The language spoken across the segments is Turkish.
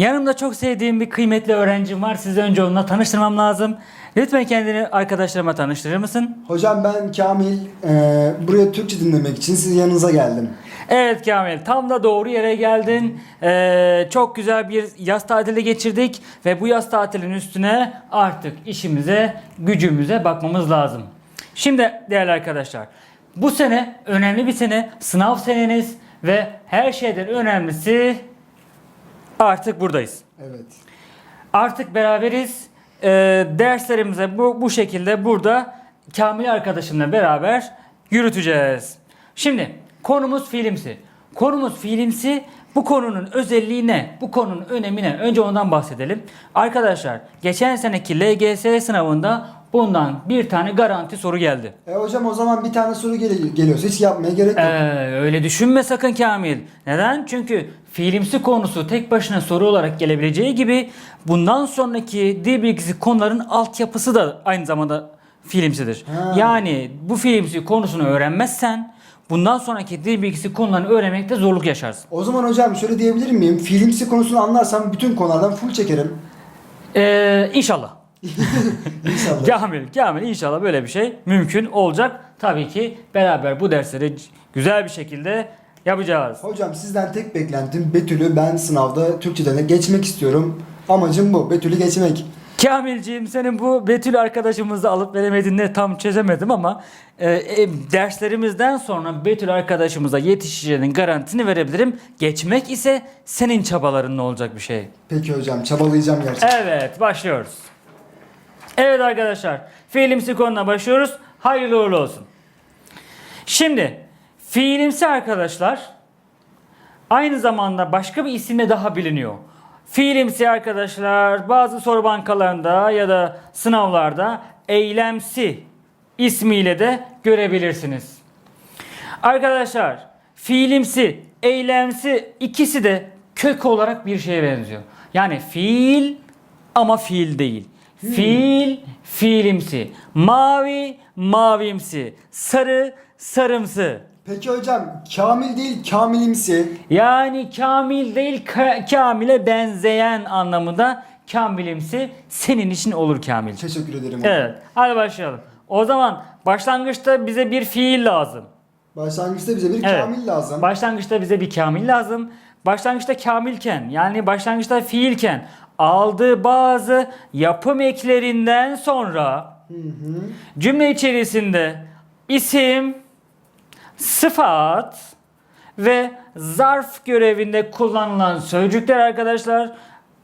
Yanımda çok sevdiğim bir kıymetli öğrencim var. Sizi önce onunla tanıştırmam lazım. Lütfen kendini arkadaşlarıma tanıştırır mısın? Hocam ben Kamil. Ee, buraya Türkçe dinlemek için sizin yanınıza geldim. Evet Kamil, tam da doğru yere geldin. Ee, çok güzel bir yaz tatili geçirdik ve bu yaz tatilinin üstüne artık işimize, gücümüze bakmamız lazım. Şimdi değerli arkadaşlar, bu sene önemli bir sene, sınav seneniz ve her şeyden önemlisi artık buradayız. Evet. Artık beraberiz. Ee, derslerimize bu, bu şekilde burada Kamil arkadaşımla beraber yürüteceğiz. Şimdi konumuz filmsi. Konumuz filmsi. Bu konunun özelliği ne? Bu konunun önemi ne? Önce ondan bahsedelim. Arkadaşlar geçen seneki LGS sınavında bundan bir tane garanti soru geldi. E hocam o zaman bir tane soru gel- geliyorsa hiç yapmaya gerek yok. Ee, öyle düşünme sakın Kamil. Neden? Çünkü fiilimsi konusu tek başına soru olarak gelebileceği gibi bundan sonraki dil bilgisi konuların altyapısı da aynı zamanda fiilimsidir. Ha. Yani bu fiilimsi konusunu öğrenmezsen bundan sonraki dil bilgisi konularını öğrenmekte zorluk yaşarsın. O zaman hocam şöyle diyebilir miyim? Filmsi konusunu anlarsam bütün konulardan full çekerim. Ee, inşallah. İnşallah. Kamil, Kamil inşallah böyle bir şey mümkün olacak. Tabii ki beraber bu dersleri güzel bir şekilde yapacağız. Hocam sizden tek beklentim Betül'ü ben sınavda Türkçeden geçmek istiyorum. Amacım bu. Betül'ü geçmek. Kamilciğim senin bu Betül arkadaşımızı alıp veremediğini tam çözemedim ama e, e, derslerimizden sonra Betül arkadaşımıza yetişeceğinin garantini verebilirim. Geçmek ise senin çabalarınla olacak bir şey. Peki hocam çabalayacağım gerçekten. Evet başlıyoruz. Evet arkadaşlar fiilimsi konuna başlıyoruz. Hayırlı uğurlu olsun. Şimdi fiilimsi arkadaşlar aynı zamanda başka bir isimle daha biliniyor. Fiilimsi arkadaşlar bazı soru bankalarında ya da sınavlarda eylemsi ismiyle de görebilirsiniz. Arkadaşlar fiilimsi, eylemsi ikisi de kök olarak bir şeye benziyor. Yani fiil ama fiil değil. Fiil, fiilimsi. Mavi, mavimsi. Sarı, sarımsı. Peki hocam Kamil değil Kamilimsi. Yani kamil değil ka- kamile benzeyen anlamında kamilimsi senin için olur kamil. Teşekkür ederim hocam. Evet hadi başlayalım. O zaman başlangıçta bize bir fiil lazım. Başlangıçta bize bir Evet. Kamil lazım. Başlangıçta bize bir kamil lazım. Başlangıçta kamilken yani başlangıçta fiilken aldığı bazı yapım eklerinden sonra cümle içerisinde isim, sıfat ve zarf görevinde kullanılan sözcükler arkadaşlar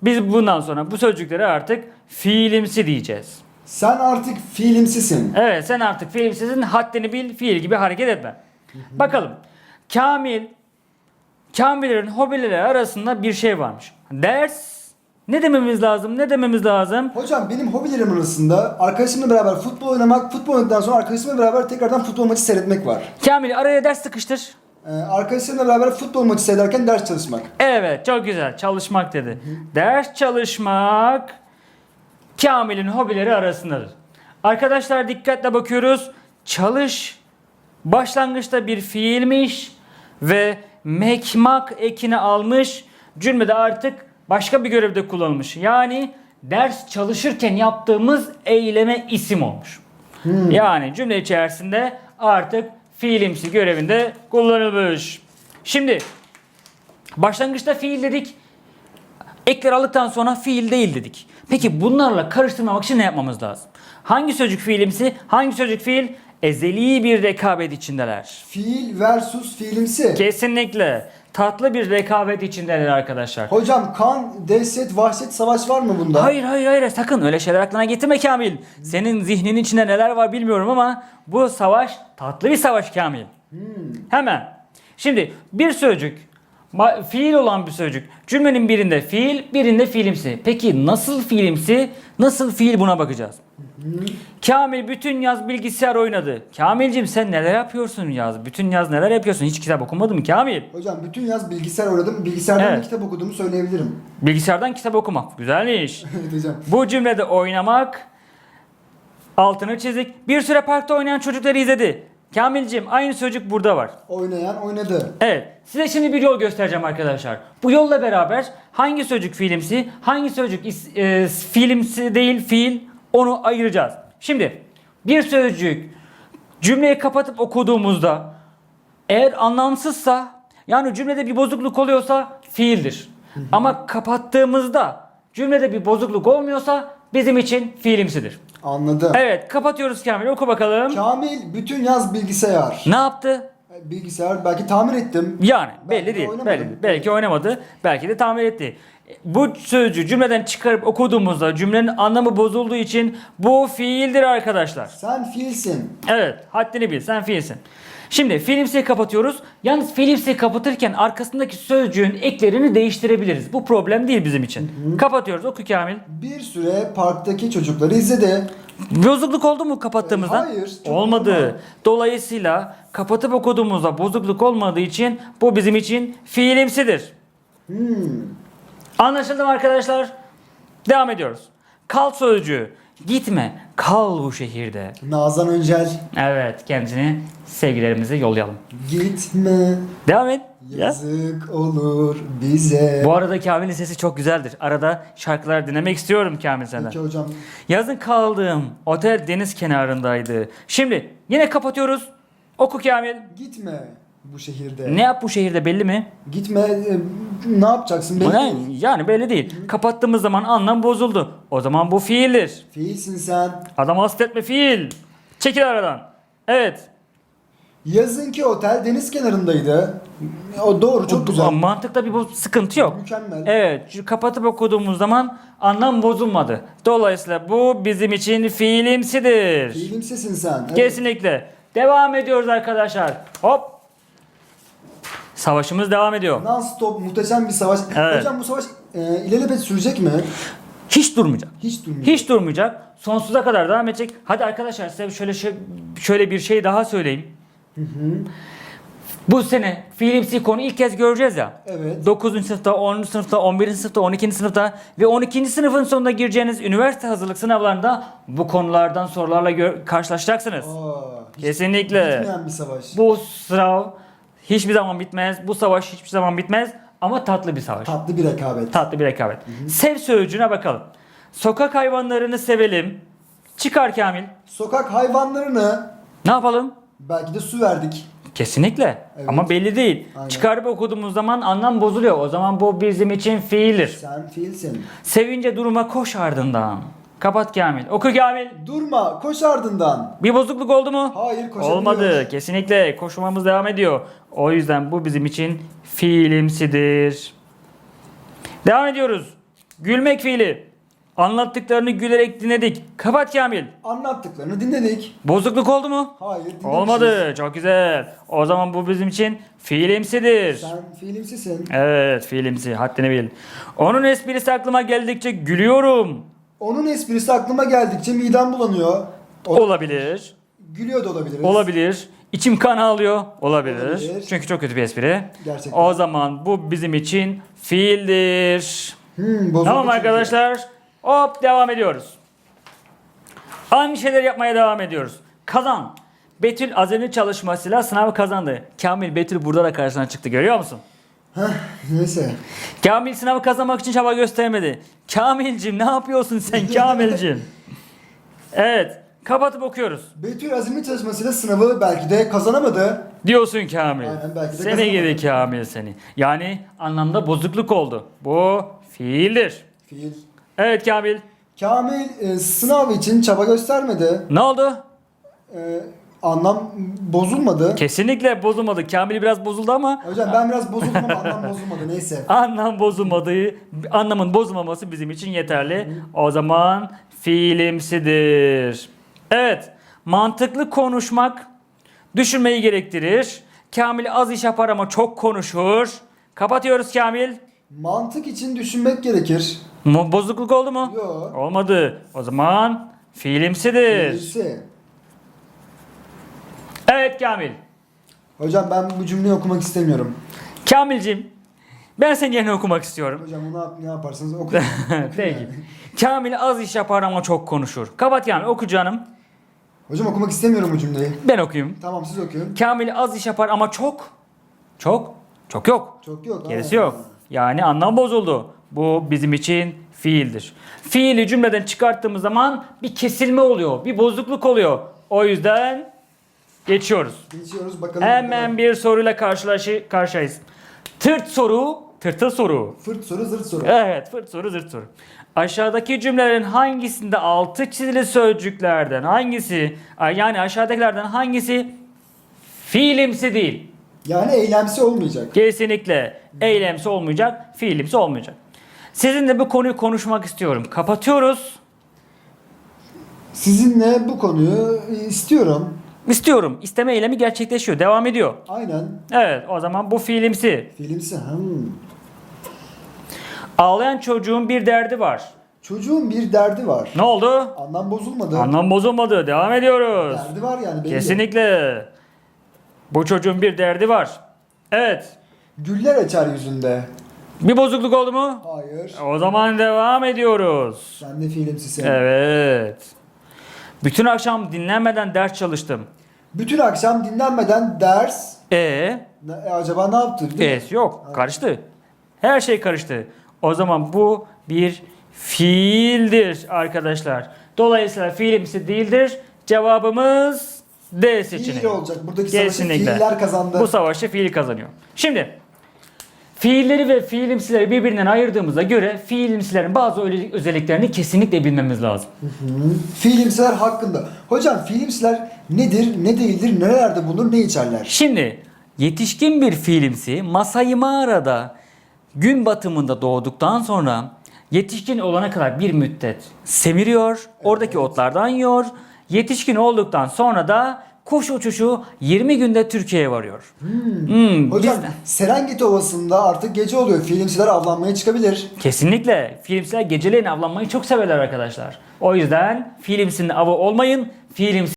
biz bundan sonra bu sözcüklere artık fiilimsi diyeceğiz. Sen artık fiilimsisin. Evet sen artık fiilimsizin haddini bil fiil gibi hareket etme. Bakalım. Kamil Kamillerin hobileri arasında bir şey varmış. Ders ne dememiz lazım? Ne dememiz lazım? Hocam benim hobilerim arasında arkadaşımla beraber futbol oynamak, futbol oynadıktan sonra arkadaşımla beraber tekrardan futbol maçı seyretmek var. Kamil araya ders sıkıştır. Ee, arkadaşlarımla beraber futbol maçı seyrederken ders çalışmak. Evet çok güzel çalışmak dedi. Ders çalışmak Kamil'in hobileri arasındadır. Arkadaşlar dikkatle bakıyoruz. Çalış başlangıçta bir fiilmiş ve mekmak ekini almış. Cümlede artık başka bir görevde kullanılmış. Yani ders çalışırken yaptığımız eyleme isim olmuş. Yani cümle içerisinde artık fiilimsi görevinde kullanılmış. Şimdi Başlangıçta fiil dedik. Ekler aldıktan sonra fiil değil dedik. Peki bunlarla karıştırmamak için ne yapmamız lazım? Hangi sözcük fiilimsi, hangi sözcük fiil? Ezeli bir rekabet içindeler. Fiil versus fiilimsi. Kesinlikle tatlı bir rekabet içindeler arkadaşlar. Hocam kan, dehşet, vahşet, savaş var mı bunda? Hayır hayır hayır sakın öyle şeyler aklına getirme Kamil. Senin zihninin içinde neler var bilmiyorum ama bu savaş tatlı bir savaş Kamil. Hemen. Şimdi bir sözcük ma- fiil olan bir sözcük. Cümlenin birinde fiil, birinde fiilimsi. Peki nasıl fiilimsi, nasıl fiil buna bakacağız. Kamil bütün yaz bilgisayar oynadı. Kamilcim sen neler yapıyorsun yaz? Bütün yaz neler yapıyorsun? Hiç kitap okumadın mı Kamil? Hocam bütün yaz bilgisayar oynadım. Bilgisayardan Evet. kitap okuduğumu söyleyebilirim. Bilgisayardan kitap okumak. Güzelmiş. evet hocam. Bu cümlede oynamak altını çizik. Bir süre parkta oynayan çocukları izledi. Kamilcim aynı sözcük burada var. Oynayan oynadı. Evet. Size şimdi bir yol göstereceğim arkadaşlar. Bu yolla beraber hangi sözcük fiilimsi, hangi sözcük is- e, fiilimsi değil fiil onu ayıracağız. Şimdi bir sözcük cümleyi kapatıp okuduğumuzda eğer anlamsızsa yani cümlede bir bozukluk oluyorsa fiildir. Ama kapattığımızda cümlede bir bozukluk olmuyorsa bizim için fiilimsidir. Anladım. Evet kapatıyoruz Kamil oku bakalım. Kamil bütün yaz bilgisayar. Ne yaptı? Bilgisayar belki tamir ettim. Yani Belki belli de değil. Belli, belki oynamadı. Belki de tamir etti. Bu sözcüğü cümleden çıkarıp okuduğumuzda cümlenin anlamı bozulduğu için bu fiildir arkadaşlar. Sen fiilsin. Evet, haddini bil. Sen fiilsin. Şimdi fiilimsiyi kapatıyoruz. Yalnız fiilimsiyi kapatırken arkasındaki sözcüğün eklerini değiştirebiliriz. Bu problem değil bizim için. Kapatıyoruz. Oku Kamil. Bir süre parktaki çocukları izledi. Bozukluk oldu mu kapattığımızda? E, hayır, Olmadı. normal. Dolayısıyla kapatıp okuduğumuzda bozukluk olmadığı için bu bizim için fiilimsidir. Hmm. Anlaşıldı mı arkadaşlar? Devam ediyoruz. Kal sözcüğü. Gitme. Kal bu şehirde. Nazan Öncel. Evet kendisini sevgilerimize yollayalım. Gitme. Devam et. Ya. Yazık olur bize. Bu arada Kamil'in sesi çok güzeldir. Arada şarkılar dinlemek istiyorum Kamil senden. Peki hocam. Yazın kaldığım otel deniz kenarındaydı. Şimdi yine kapatıyoruz. Oku Kamil. Gitme bu şehirde. Ne yap bu şehirde belli mi? Gitme e, ne yapacaksın belli değil. yani belli değil. Kapattığımız zaman anlam bozuldu. O zaman bu fiildir. Fiilsin sen. Adam hasta etme fiil. Çekil aradan. Evet. Yazınki otel deniz kenarındaydı. O doğru çok güzel. Mantıkta bir bu sıkıntı yok. Mükemmel. Evet. Şu kapatıp okuduğumuz zaman anlam bozulmadı. Dolayısıyla bu bizim için fiilimsidir. Fiilimsisin sen. Evet. Kesinlikle. Devam ediyoruz arkadaşlar. Hop. Savaşımız devam ediyor. Non-stop muhteşem bir savaş. Evet. Hocam bu savaş e, ilelebet sürecek mi? Hiç durmayacak. Hiç durmuyor. Hiç durmayacak. Sonsuza kadar devam edecek. Hadi arkadaşlar size şöyle şey- şöyle bir şey daha söyleyeyim. Bu sene fiilimsi konu ilk kez göreceğiz ya. Evet. 9. sınıfta, 10. sınıfta, 11. sınıfta, 12. sınıfta ve 12. sınıfın sonunda gireceğiniz üniversite hazırlık sınavlarında bu konulardan sorularla karşılaşacaksınız. Aa, Kesinlikle. Bir savaş. Bu sınav hiçbir zaman bitmez. Bu savaş hiçbir zaman bitmez. Ama tatlı bir savaş. Tatlı bir rekabet. tatlı bir rekabet. Sev sözcüğüne bakalım. Sokak hayvanlarını sevelim. Çıkar Kamil. Sokak hayvanlarını Ne yapalım? belki de su verdik. Kesinlikle. Evet. Ama belli değil. Aynen. Çıkarıp okuduğumuz zaman anlam bozuluyor. O zaman bu bizim için fiildir. Sen fiilsin. Sevince duruma koş ardından. Kapat Kamil. Oku Kamil. Durma, koş ardından. Bir bozukluk oldu mu? Hayır, koşabiliyor. Olmadı. Kesinlikle. Koşmamız devam ediyor. O yüzden bu bizim için fiilimsidir. Devam ediyoruz. Gülmek fiili. Anlattıklarını gülerek dinledik. Kapat Kamil. Anlattıklarını dinledik. Bozukluk oldu mu? Hayır, dinlemişiz. Olmadı. Çok güzel. O zaman bu bizim için fiilimsidir. Sen fiilimsisin. Evet fiilimsi. Haddini bil. Onun esprisi aklıma geldikçe gülüyorum. Onun esprisi aklıma geldikçe midem bulanıyor. O- Olabilir. Gülüyor da olabiliriz. Olabilir. İçim kan ağlıyor. Olabilir. Olabilir. Çünkü çok kötü bir espri. Gerçekten. O zaman bu bizim için fiildir. Hmm, bozuldu Tamam çünkü. arkadaşlar. Hop devam ediyoruz. Aynı şeyler yapmaya devam ediyoruz. Kazan. Betül azami çalışmasıyla sınavı kazandı. Kamil Betül burada da karşısına çıktı görüyor musun? Heh, neyse. Kamil sınavı kazanmak için çaba göstermedi. Kamilcim ne yapıyorsun sen Kamilcim? evet. Kapatıp okuyoruz. Betül azimli çalışmasıyla sınavı belki de kazanamadı. Diyorsun Kamil. Aynen, belki de seni kazanamadı. gibi Kamil seni. Yani anlamda bozukluk oldu. Bu fiildir. Fiil. Evet Kamil. Kamil e, sınav için çaba göstermedi. Ne oldu? E, anlam bozulmadı. Kesinlikle bozulmadı. Kamil biraz bozuldu ama Hocam ben biraz bozuldum ama anlam bozulmadı. Neyse. anlam bozulmadığı, anlamın bozulmaması bizim için yeterli. O zaman fiilimsidir. Evet. Mantıklı konuşmak düşünmeyi gerektirir. Kamil az iş yapar ama çok konuşur. Kapatıyoruz Kamil. Mantık için düşünmek gerekir. Mu- Bozukluk oldu mu? Yok. Olmadı. O zaman fiilimsidir. Birisi. Evet Kamil. Hocam ben bu cümleyi okumak istemiyorum. Kamilcim ben senin yerine okumak istiyorum. Hocam bunu yap- ne yaparsanız okuyun. Peki. Kamil az iş yapar ama çok konuşur. Kapat Kamil oku canım. Hocam okumak istemiyorum bu cümleyi. Ben okuyayım. Tamam siz okuyun. Kamil az iş yapar ama çok. Çok. Çok yok. Çok yok. Gerisi yok. Yani anlam bozuldu. Bu bizim için fiildir. Fiili cümleden çıkarttığımız zaman bir kesilme oluyor. Bir bozukluk oluyor. O yüzden geçiyoruz. Geçiyoruz bakalım. Hemen bir soruyla karşılaşı karşıyayız. Tırt soru, tırtıl soru. Fırt soru zırt soru. Evet, fırt soru, zırt soru. Aşağıdaki cümlelerin hangisinde altı çizili sözcüklerden hangisi, yani aşağıdakilerden hangisi fiilimsi değil? Yani eylemsi olmayacak. Kesinlikle eylemsi olmayacak, fiilimsi olmayacak. Sizinle bu konuyu konuşmak istiyorum. Kapatıyoruz. Sizinle bu konuyu istiyorum. İstiyorum. İsteme eylemi gerçekleşiyor. Devam ediyor. Aynen. Evet, o zaman bu fiilimsi. Filmsi. Hmm. Ağlayan çocuğun bir derdi var. Çocuğun bir derdi var. Ne oldu? Anlam bozulmadı. Anlam bozulmadı. Devam ediyoruz. Derdi var yani belli. Kesinlikle. Bu çocuğun bir derdi var. Evet. Güller açar yüzünde. Bir bozukluk oldu mu? Hayır. O zaman devam ediyoruz. Sen de filmsisin. Evet. Bütün akşam dinlenmeden ders çalıştım. Bütün akşam dinlenmeden ders. E, Ne, e, acaba ne yaptı? değil mi? es yok. Karıştı. Her şey karıştı. O zaman bu bir fiildir arkadaşlar. Dolayısıyla fiilimsi değildir. Cevabımız D seçeneği. Fiil olacak. Buradaki savaşı Kesinlikle. fiiller kazandı. Bu savaşı fiil kazanıyor. Şimdi fiilleri ve fiilimsileri birbirinden ayırdığımıza göre fiilimsilerin bazı özelliklerini kesinlikle bilmemiz lazım. Fiilimsiler hakkında. Hocam fiilimsiler nedir, ne değildir, nerelerde bulunur, ne içerler? Şimdi yetişkin bir fiilimsi Masai mağarada gün batımında doğduktan sonra yetişkin olana kadar bir müddet semiriyor. Oradaki otlardan yiyor. Yetişkin olduktan sonra da kuş uçuşu 20 günde Türkiye'ye varıyor. Hmm, Hocam biz- Serengeti Ovası'nda artık gece oluyor. Fiilimsiler avlanmaya çıkabilir. Kesinlikle. Filmsiler geceleyin avlanmayı çok severler arkadaşlar. O yüzden filmsinin avı olmayın. Filmsi